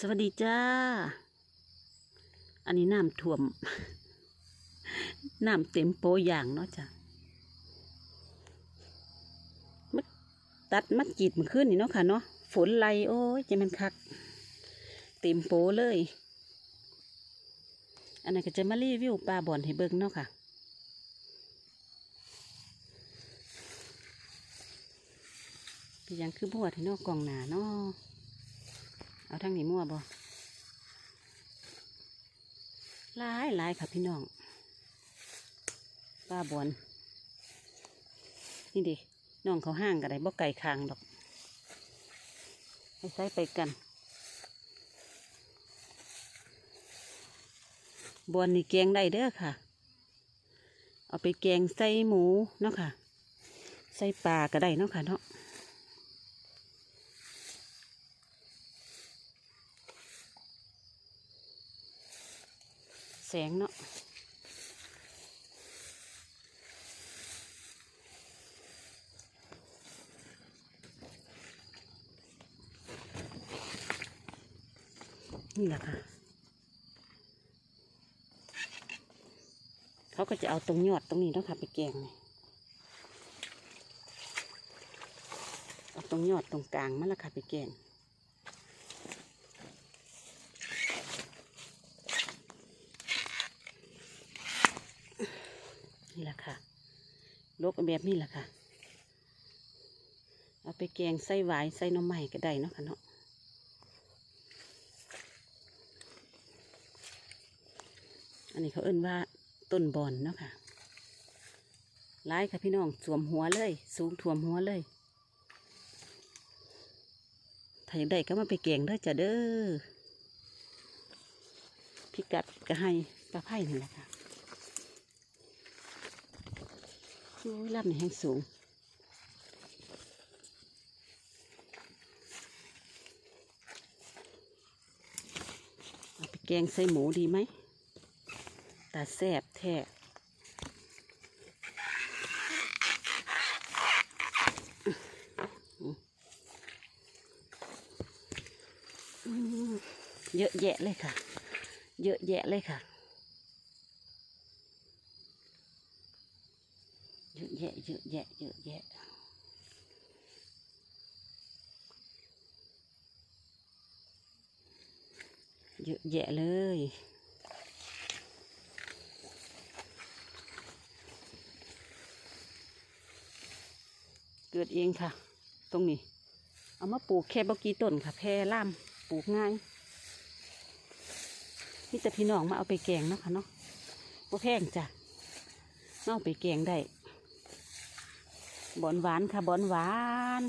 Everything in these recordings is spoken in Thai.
สวัสดีจ้า อันนี้น้ำท่วม น้ำเต็มโปอย่างเนาะจ้ะมัดตัดมัดจีดมันขึ้นนี่เนาะค่ะเนาะ ฝนไหลโอ้ยจะมันคัก เต็มโปเลย อันนั้นก็จะมารีวิวปลาบ่อนให้เบิ่งเนาะค่ะยังคือบัวที่นอกกล่องหนาเนาะ เอาทางนี้มั่วบ่หลายหลายค่ะพี่น้องป้าบอนนี่ดิน้องเขาห้างกันได้บ่ไก่คางดอกให้ใส่ไปกันบอนนี่แกงได้เด้อค่ะ เอาไปแกงใส่หมูเนาะค่ะ ใส่ปลาก็ได้เนาะค่ะเนาะ แสงเนาะนี่แหละค่ะ เขาก็จะเอาตรงยอดตรงนี้เนาะค่ะไปแกงเอาตรงยอดตรงกลางมันละค่ะไปแกง นี่แหละค่ะลกแบบนี้แหละค่ะ เอาไปแกงใส่หวายใส่น้ำใหม่ก็ได้เนาะค่ะเนาะอันนี้เขาเอิ้นว่าต้นบอนเนาะค่ะร้ายค่ะพี่น้องสวมหัวเลย สูงถ่วมหัวเลย ถ้าอยากได้ก็มาไปแกงเด้อจ้ะเด้อพิกัดก็ให้ปลาไผ่นี่แหละค่ะ โอ้ยลำนี่แห้งสูง เอาไปแกงใส่หมูดีไหมตาแซบแท้เยอะแยะเลยค่ะ เยอะแยะเลยค่ะ เยอะแยะเยอะแยะเยอะแยะเยอะแยะเลยเกิดเองค่ะ ตรงนี้ เอามาปลูกแค่บกี่ต้นค่ะ แพร่ล่ามปลูกง่ายนี่แต่พี่น้องมาเอาไปแกงเนาะค่ะเนาะบ่แพงจ้ะมาเอาไปแกงได้ บอนหวานค่ะบอนหวาน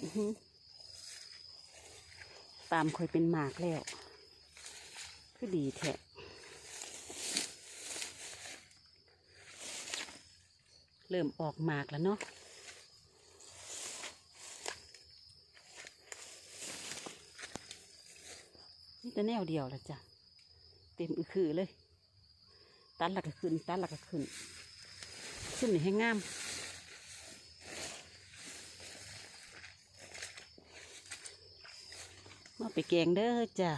อื้อหือปามคอยเป็นหมากแล้ว คือดีแท้เริ่มออกหมากแล้วเนาะนี่แต่แนวเดียวละจ้ะ เต็มอือคือเลย ตัดหลักก็ขึ้น ตัดหลักก็ขึ้น ขึ้นให้งามมาไปแกงเด้อจ้ะ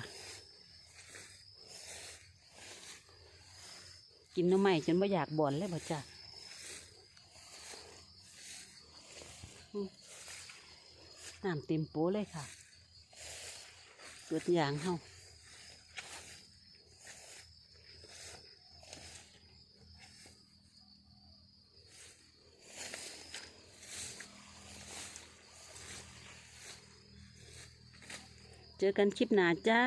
กินน้ำใหม่จนไม่อยากบ่นเลยบ่จ้ะน้ำเต็มโป๊เลยค่ะเกิดอย่างเฮา เจอกันคลิปหน้าจ้า